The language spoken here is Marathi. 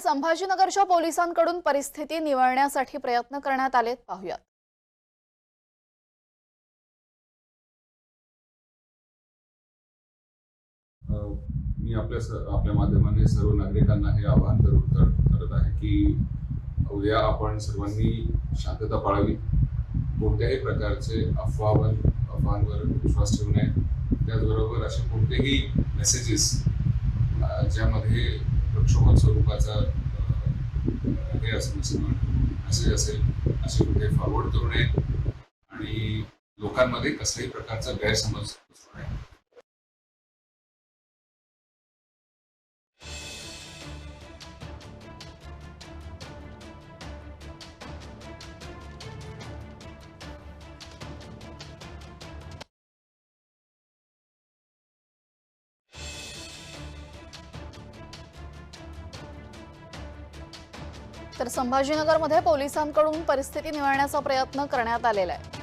संभाजीनगरच्या पोलिसांकडून परिस्थिती निवळण्यासाठी प्रयत्न करण्यात आलेत. पाहूयात. मी आपल्या आपल्या माध्यमाने सर्व नागरिकांना हे आवाहन करत आहे की उद्या आपण सर्वांनी शांतता पाळावी. कोणत्याही प्रकारचे अफवावर अफवांवर विश्वास ठेवू नये. त्याचबरोबर असे कोणतेही मेसेजेस ज्यामध्ये प्रक्षोभक स्वरूपाचा अ, हे असं मेसेज असेल असे कुठे फॉरवर्ड करू नये. आणि लोकांमध्ये कसल्याही प्रकारचा गैरसमज पसरू नये. तर संभाजीनगरमध्ये पोलिसांकडून परिस्थिती निवळण्याचा प्रयत्न करण्यात आलेला आहे.